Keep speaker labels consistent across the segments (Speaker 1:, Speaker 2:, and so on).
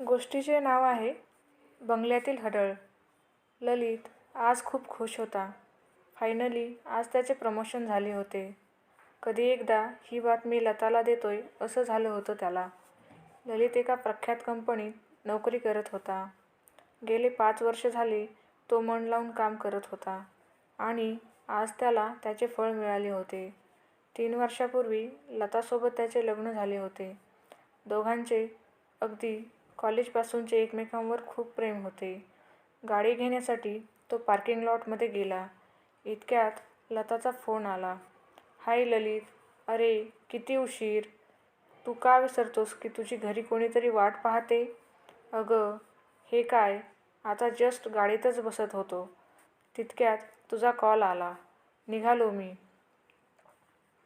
Speaker 1: गोष्टीचे नाव आहे बंगल्यातील हडळ ललित आज खूप खुश होता. फायनली आज त्याचे प्रमोशन झाले होते. कधी एकदा ही बातमी लताला देतोय असं झालं होतं त्याला. ललित एका प्रख्यात कंपनीत नोकरी करत होता. गेले पाच वर्ष झाले तो मन लावून काम करत होता आणि आज त्याला त्याचे फळ मिळाले होते. तीन वर्षापूर्वी लतासोबत त्याचे लग्न झाले होते. दोघांचे अगदी कॉलेजपासूनचे एकमेकांवर खूप प्रेम होते. गाडी घेण्यासाठी तो पार्किंग लॉटमध्ये गेला. इतक्यात लताचा फोन आला. हाय ललित, अरे किती उशीर. तू का विसरतोस की तुझी घरी कोणीतरी वाट पाहते. अगं हे काय, आता जस्ट गाडीतच बसत होतो. तितक्यात तुझा कॉल आला. निघालो मी.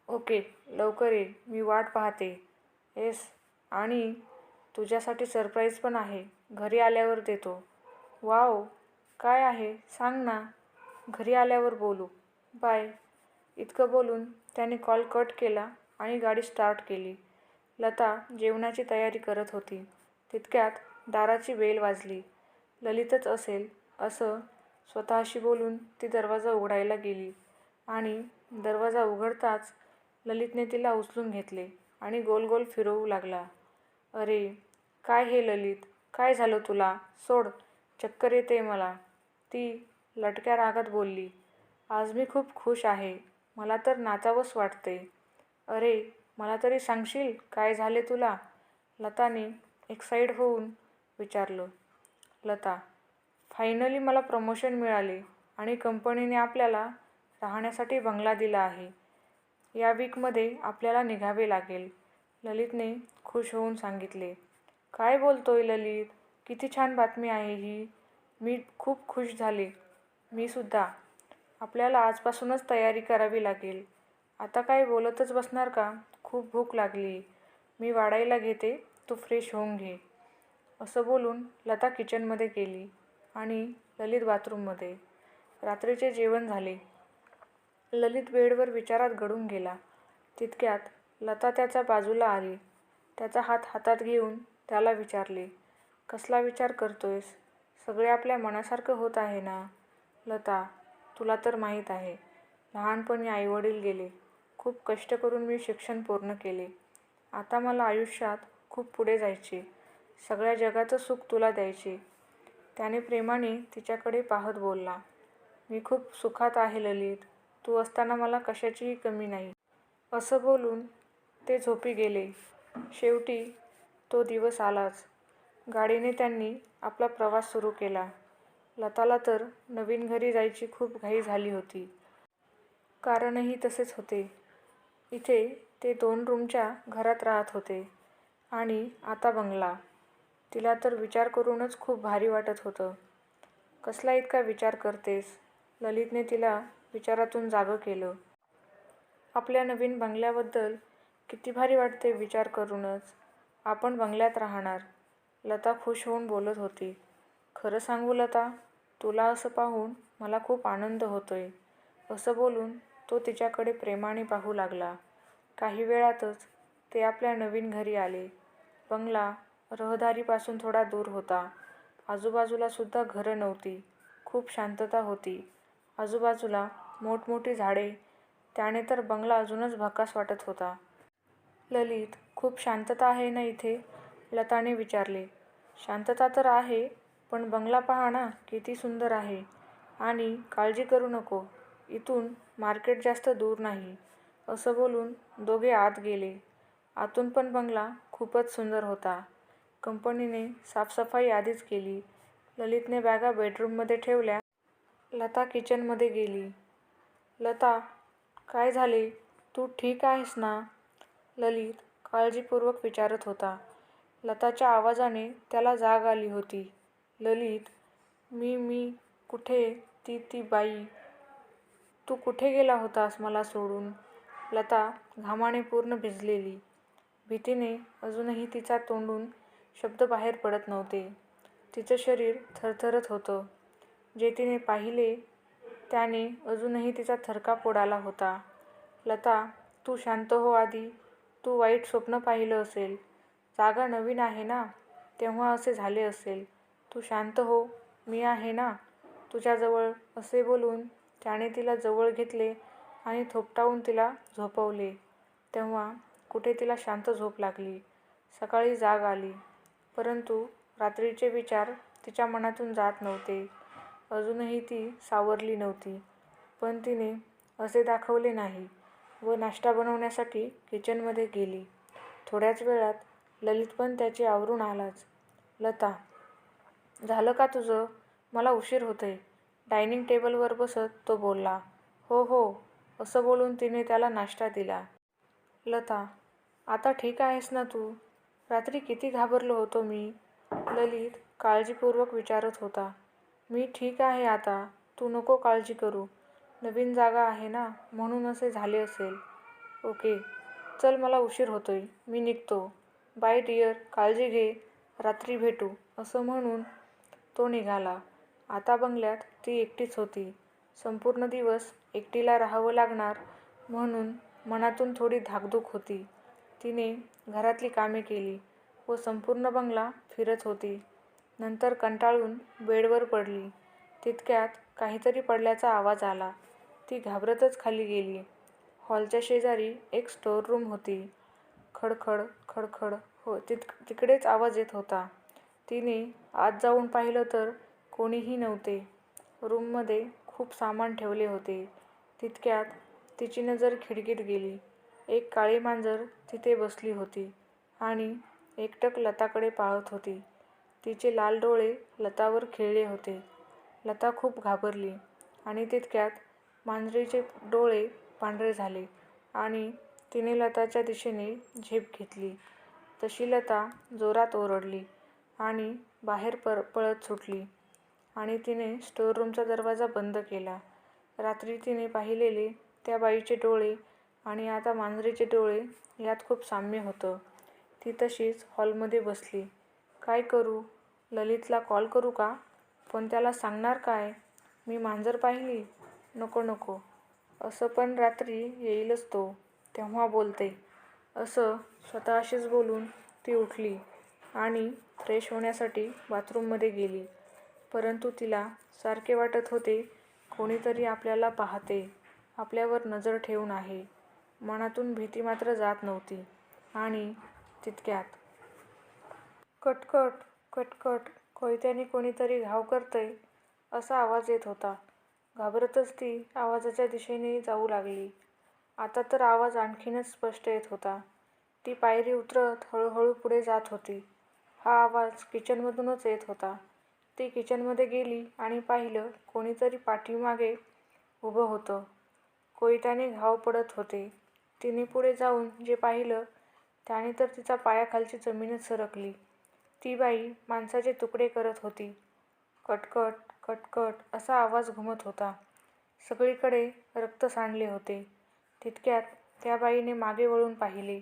Speaker 1: ओके लवकर ये मी वाट पाहते. येस आणि तुझ्यासाठी सरप्राईज पण आहे. घरी आल्यावर देतो. वाव काय आहे सांग ना. घरी आल्यावर बोलू. बाय. इतकं बोलून त्याने कॉल कट केला आणि गाडी स्टार्ट केली. लता जेवणाची तयारी करत होती. तितक्यात दाराची बेल वाजली. ललितच असेल असं स्वतःशी बोलून ती दरवाजा उघडायला गेली आणि दरवाजा उघडताच ललितने तिला उचलून घेतले आणि गोल गोल फिरवू लागला. अरे काय हे ललित, काय झालं तुला. सोड, चक्कर येते मला. ती लटक्या रागात बोलली. आज मी खूप खुश आहे. मला तर नाचावंच वाटते अरे मला तरी सांगशील काय झाले तुला. लताने एक्साईड होऊन विचारलं. लता, फायनली मला प्रमोशन मिळाले आणि कंपनीने आपल्याला राहण्यासाठी बंगला दिला आहे. या वीकमध्ये आपल्याला निघावे लागेल. ललितने खुश होऊन सांगितले. काय बोलतोय ललित, किती छान बातमी आहे ही. मी खूप खुश झाले. मी सुद्धा. आपल्याला आजपासूनच तयारी करावी लागेल. आता काय बोलतच बसणार का. खूप भूक लागली मी वाढायला घेते तू फ्रेश होऊन घे. असं बोलून लता किचनमध्ये गेली आणि ललित बाथरूममध्ये. रात्रीचे जेवण झाले. ललित बेडवर विचारात घडून गेला. तितक्यात लता त्याच्या बाजूला आली. त्याचा हात हातात घेऊन त्याला विचारले. कसला विचार करतोयस. सगळे आपल्या मनासारखं होत आहे ना. लता, तुला तर माहीत आहे. लहानपणी आईवडील गेले. खूप कष्ट करून मी शिक्षण पूर्ण केले. आता मला आयुष्यात खूप पुढे जायचे. सगळ्या जगाचं सुख तुला द्यायचे. त्याने प्रेमाने तिच्याकडे पाहत बोलला. मी खूप सुखात आहे ललित. तू असताना मला कशाचीही कमी नाही. असं बोलून ते झोपी गेले. शेवटी तो दिवस आलाच. गाडीने त्यांनी आपला प्रवास सुरू केला. लताला तर नवीन घरी जायची खूप घाई झाली होती. कारणही तसेच होते. इथे ते दोन रूमच्या घरात राहत होते आणि आता बंगला. तिला तर विचार करूनच खूप भारी वाटत होतं. कसला इतका विचार करतेस. ललितने तिला विचारातून जागं केलं. आपल्या नवीन बंगल्याबद्दल किती भारी वाटते विचार करूनच. आपण बंगल्यात राहणार. लता खुश होऊन बोलत होती. खरं सांगू लता, तुला असं पाहून मला खूप आनंद होतोय. असं बोलून तो तिच्याकडे प्रेमाने पाहू लागला. काही वेळातच ते आपल्या नवीन घरी आले. बंगला रहदारीपासून थोडा दूर होता. आजूबाजूला सुद्धा घरं नव्हती. खूप शांतता होती. आजूबाजूला मोठमोठी झाडे. त्याने तर बंगला अजूनच भकास वाटत होता. ललित, खूप शांतता आहे ना इथे. लताने विचारले. शांतता तर आहे पण बंगला पहा ना किती सुंदर आहे. आणि काळजी करू नको. इथून मार्केट जास्त दूर नाही. असं बोलून दोघे आत गेले. आतून पण बंगला खूपच सुंदर होता. कंपनीने साफसफाई आधीच केली. ललितने बॅगा बेडरूममध्ये ठेवल्या. लता किचनमध्ये गेली. लता, काय झाले. तू ठीक आहेस ना. ललित काळजीपूर्वक विचारत होता. लताच्या आवाजाने त्याला जाग आली होती. ललित, मी मी कुठे ती ती बाई. तू कुठे गेला होतास मला सोडून. लता घामाने पूर्ण भिजलेली. भीतीने अजूनही तिचा तोंडून शब्द बाहेर पडत नव्हते. तिचं शरीर थरथरत होतं. जे तिने पाहिले त्याने अजूनही तिचा थरकाप उडाला होता. लता, तू शांत हो आधी. तू वाईट स्वप्न पाहिलं असेल. जागा नवीन आहे ना. तेव्हा असे झाले असेल. तू शांत हो मी आहे ना. तुझ्याजवळ असे बोलून त्याने तिला जवळ घेतले आणि थोपटावून तिला झोपवले. तेव्हा कुठे तिला शांत झोप लागली. सकाळी जाग आली. परंतु रात्रीचे विचार तिच्या मनातून जात नव्हते. अजूनही ती सावरली नव्हती. पण तिने असे दाखवले नाही. व नाश्ता बनवण्यासाठी किचनमध्ये गेली. थोड्याच वेळात ललित पण त्याचे आवरून आलाच. लता झालं का तुझं? मला उशीर होतोय. डायनिंग टेबलवर बसत तो बोलला हो हो. असं बोलून तिने त्याला नाश्ता दिला. लता आता ठीक आहेस ना तू? रात्री किती घाबरलो होतो मी. ललित काळजीपूर्वक विचारत होता मी ठीक आहे आता. तू नको काळजी करू. नवीन जागा आहे ना म्हणून असे झाले असेल. ओके चल मला उशीर होतोय मी निघतो. बाय डिअर काळजी घे रात्री भेटू असं म्हणून तो निघाला. आता बंगल्यात ती एकटीच होती. संपूर्ण दिवस एकटीला राहावं लागणार म्हणून मनातून थोडी धाकधूक होती. तिने घरातली कामे केली व संपूर्ण बंगला फिरत होती. नंतर कंटाळून बेडवर पडली. तितक्यात काहीतरी पडल्याचा आवाज आला. ती घाबरतच खाली गेली. हॉलच्या शेजारी एक स्टोअर रूम होती. खडखड खडखड हो तित तिकडेच आवाज येत होता. तिने आत जाऊन पाहिलं तर कोणीही नव्हते. रूममध्ये खूप सामान ठेवले होते. तितक्यात तिची नजर खिडकीत गेली. एक काळी मांजर तिथे बसली होती आणि एकटक लताकडे पाहत होती. तिचे लाल डोळे लतावर खिळले होते. लता खूप घाबरली आणि तितक्यात मांजरीचे डोळे पांढरे झाले आणि तिने लताच्या दिशेने झेप घेतली. तशी लता जोरात ओरडली आणि बाहेर पर पळत सुटली आणि तिने स्टोअर रूमचा दरवाजा बंद केला. रात्री तिने पाहिलेले त्या बाईचे डोळे आणि आता मांजरीचे डोळे यात खूप साम्य होतं. ती तशीच हॉलमध्ये बसली. काय करू? ललितला कॉल करू का? पण त्याला सांगणार काय? मी मांजर पाहिली? नको नको. असं पण रात्री येईलच तो तेव्हा बोलते. असं स्वतःशीच बोलून ती उठली आणि फ्रेश होण्यासाठी बाथरूममध्ये गेली. परंतु तिला सारखे वाटत होते कोणीतरी आपल्याला पाहते आपल्यावर नजर ठेवून आहे. मनातून भीती मात्र जात नव्हती आणि तितक्यात कटकट कटकट कोयत्याने कोणीतरी घाव करतंय असा आवाज येत होता. घाबरतच ती आवाजाच्या दिशेने जाऊ लागली. आता तर आवाज आणखीनच स्पष्ट येत होता. ती पायरी उतरत हळूहळू पुढे जात होती. हा आवाज किचनमधूनच येत होता. ती किचनमध्ये गेली आणि पाहिलं कोणीतरी पाठीमागे उभं होतं. कोयत्याने घाव पडत होते. तिने पुढे जाऊन जे पाहिलं त्याने तर तिचा पायाखालची जमीनच सरकली. ती बाई माणसाचे तुकडे करत होती. कटकट कटकट असा आवाज घुमत होता. सगळीकडे रक्त सांडले होते. तितक्यात त्या बाईने मागे वळून पाहिले.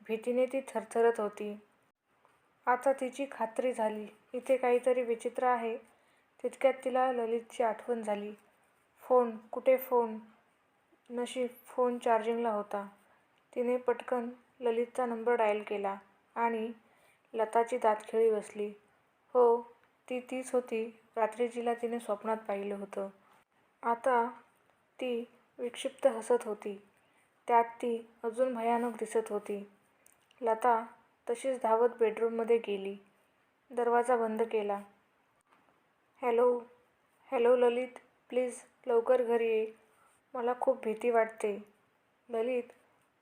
Speaker 1: भीतीने ती थरथरत होती. आता तिची खात्री झाली. इथे काहीतरी विचित्र आहे. तितक्यात तिला ललितची आठवण झाली. फोन कुठे फोन? नशीब फोन चार्जिंगला होता. तिने पटकन ललितचा नंबर डायल केला आणि लताची दातखिळी बसली. हो ती तीच होती. रात्री जिला तिने स्वप्नात पाहिलं होतं. आता ती विक्षिप्त हसत होती. त्यात ती अजून भयानक दिसत होती. लता तशीच धावत बेडरूममध्ये गेली. दरवाजा बंद केला. हॅलो हॅलो ललित प्लीज लवकर घरी ये. मला खूप भीती वाटते. ललित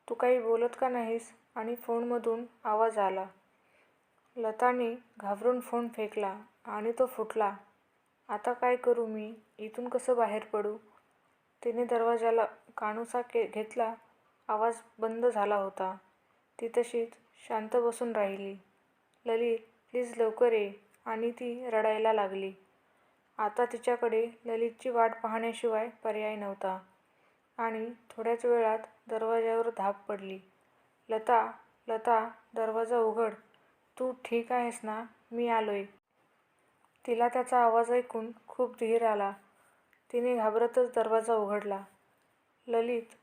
Speaker 1: तू काही बोलत का नाहीस? आणि फोनमधून आवाज आला. लताने घाबरून फोन फेकला आणि तो फुटला. आता काय करू मी? इथून कसं बाहेर पडू? तिने दरवाजाला कानुसा के घेतला. आवाज बंद झाला होता. ती तशीच शांत बसून राहिली. ललित प्लीज लवकर ये. आणि ती रडायला लागली. आता तिच्याकडे ललितची वाट पाहण्याशिवाय पर्याय नव्हता. आणि थोड्याच वेळात दरवाजावर धाप पडली. लता लता दरवाजा उघड. तू ठीक आहेस ना? मी आलोय. तिला त्याचा आवाज ऐकून खूप धीर आला. तिने घाबरतच दरवाजा उघडला. ललित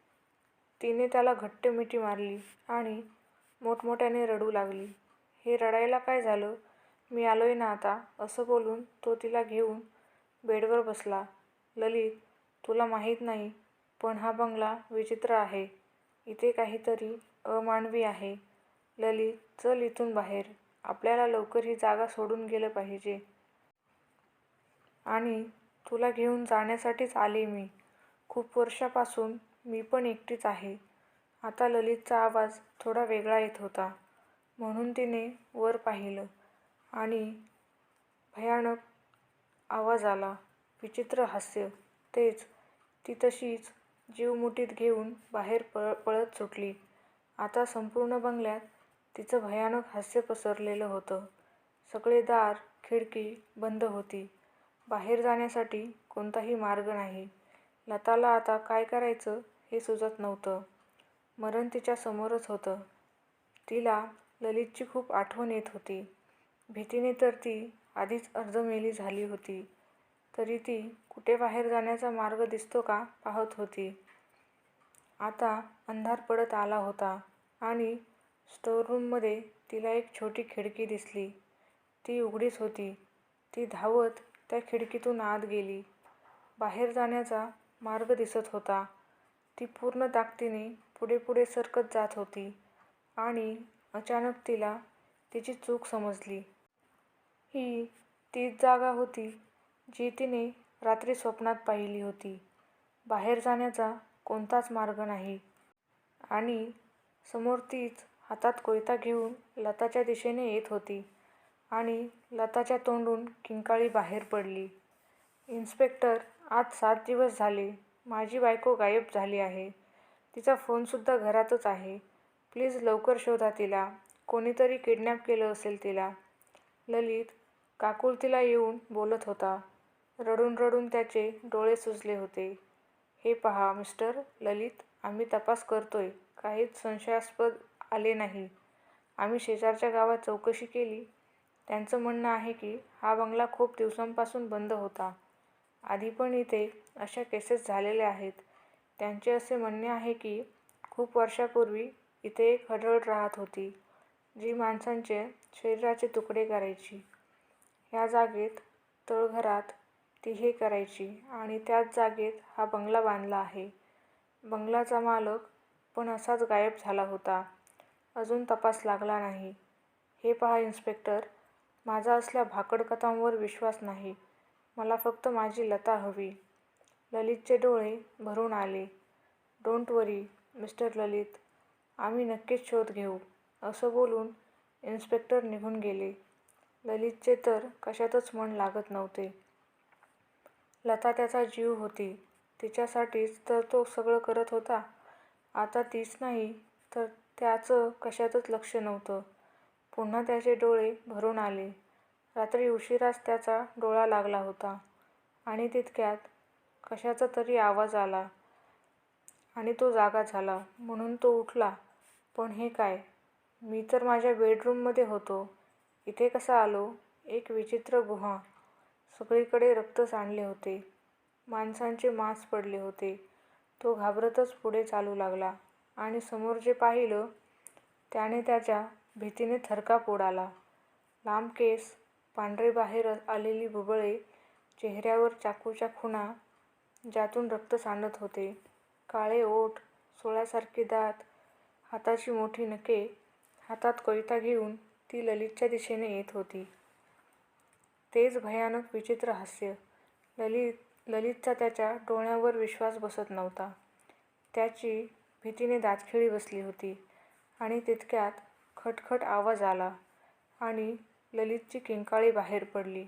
Speaker 1: तिने त्याला घट्ट मिठी मारली आणि मोठमोठ्याने रडू लागली. हे रडायला काय झालं? मी आलोय ना आता असं बोलून तो तिला घेऊन बेडवर बसला. ललित तुला माहीत नाही पण हा बंगला विचित्र आहे. इथे काहीतरी अमानवी आहे. ललित चल इथून बाहेर. आपल्याला लवकर ही जागा सोडून गेलं पाहिजे. आणि तुला घेऊन जाण्यासाठीच आले मी. खूप वर्षापासून मी पण एकटीच आहे. आता ललितचा आवाज थोडा वेगळा येत होता. म्हणून तिने वर पाहिलं आणि भयानक आवाज आला. विचित्र हास्य. तेच ती तशीच जीव मुठीत घेऊन बाहेर पळ पळत सुटली. आता संपूर्ण बंगल्यात तिचं भयानक हास्य पसरलेलं होतं. सगळे दार खिडकी बंद होती. बाहेर जाण्यासाठी कोणताही मार्ग नाही. लताला आता काय करायचं हे सुचत नव्हतं. मरण तिच्या समोरच होतं. तिला ललितची खूप आठवण येत होती. भीतीने तर ती आधीच अर्धमेली झाली होती. तरी ती कुठे बाहेर जाण्याचा मार्ग दिसतो का पाहत होती. आता अंधार पडत आला होता आणि स्टोअररूममध्ये तिला एक छोटी खिडकी दिसली. ती उघडीच होती. ती धावत त्या खिडकीतून आत गेली. बाहेर जाण्याचा मार्ग दिसत होता. ती पूर्ण ताकदीने पुढे पुढे सरकत जात होती आणि अचानक तिला तिची चूक समजली. ही तीच जागा होती जी तिने रात्री स्वप्नात पाहिली होती. बाहेर जाण्याचा कोणताच मार्ग नाही आणि समोर तीच हातात कोयता घेऊन लताच्या दिशेने येत होती. आणि लताच्या तोंडून किंकाळी बाहेर पडली. इन्स्पेक्टर आज सात दिवस झाले. माझी बायको गायब झाली आहे. तिचा फोनसुद्धा घरातच आहे. प्लीज लवकर शोधा तिला. कोणीतरी किडनॅप केलं असेल तिला. ललित काकुळतीला येऊन बोलत होता. रडून रडून त्याचे डोळे सुजले होते. हे पहा मिस्टर ललित आम्ही तपास करतोय. काहीच संशयास्पद आले नाही. आम्ही शेजारच्या गावात चौकशी केली. त्यांचं म्हणणं आहे की हा बंगला खूप दिवसांपासून बंद होता. आधी पण इथे अशा केसेस झालेल्या आहेत. त्यांचे असे म्हणणे आहे की खूप वर्षापूर्वी इथे एक हडळ राहत होती जी माणसांचे शरीराचे तुकडे करायची. ह्या जागेत तळघरात ती हे करायची आणि त्याच जागेत हा बंगला बांधला आहे. बंगलाचा मालक पण असाच गायब झाला होता. अजून तपास लागला नाही. हे पहा इन्स्पेक्टर माझा असल्या भाकडकथांवर विश्वास नाही. मला फक्त माझी लता हवी. ललितचे डोळे भरून आले. Don't worry mister Lalit. आम्ही नक्कीच शोध घेऊ. असं बोलून इन्स्पेक्टर निघून गेले. ललितचे तर कशातच मन लागत नव्हते. लता त्याचा जीव होती. तिच्यासाठीच तर तो सगळं करत होता. आता तीच नाही तर त्याचं कशातच लक्ष नव्हतं. पुन्हा त्याचे डोळे भरून आले. रात्री उशिराच त्याचा डोळा लागला होता आणि तितक्यात कशाचा तरी आवाज आला आणि तो जागा झाला. म्हणून तो उठला. पण हे काय? मी तर माझ्या बेडरूममध्ये होतो. इथे कसा आलो? एक विचित्र गुहा. सगळीकडे रक्त सांडले होते. माणसांचे मांस पडले होते. तो घाबरतच पुढे चालू लागला. आणि समोर जे पाहिलं त्याने त्याच्या भीतीने थरकाप उडाला. लांब केस पांढरे बाहेर आलेली बुबळे चेहऱ्यावर चाकूच्या खुणा ज्यातून रक्त सांडत होते. काळे ओठ सोळ्यासारखे दात हाताची मोठी नखे हातात कोयता घेऊन ती ललितच्या दिशेने येत होती. तेच भयानक विचित्र हास्य. ललित ललितचा त्याच्या डोळ्यावर विश्वास बसत नव्हता. त्याची भीतीने दातखिळी बसली होती आणि तितक्यात खटखट आवाज आला आणि ललितची किंकाळी बाहेर पडली.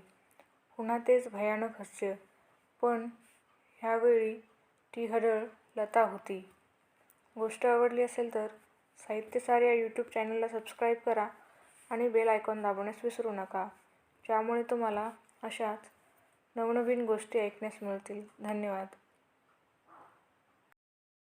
Speaker 1: पुन्हा तेच भयानक हास्य. पण ह्यावेळी ती हडळ लता होती. गोष्ट आवडली असेल तर साहित्यसार या यूट्यूब चॅनलला सबस्क्राईब करा आणि बेल आयकॉन दाबण्यास विसरू नका ज्यामुळे तुम्हाला अशाच नवनवीन गोष्टी ऐकण्यास मिळतील. धन्यवाद.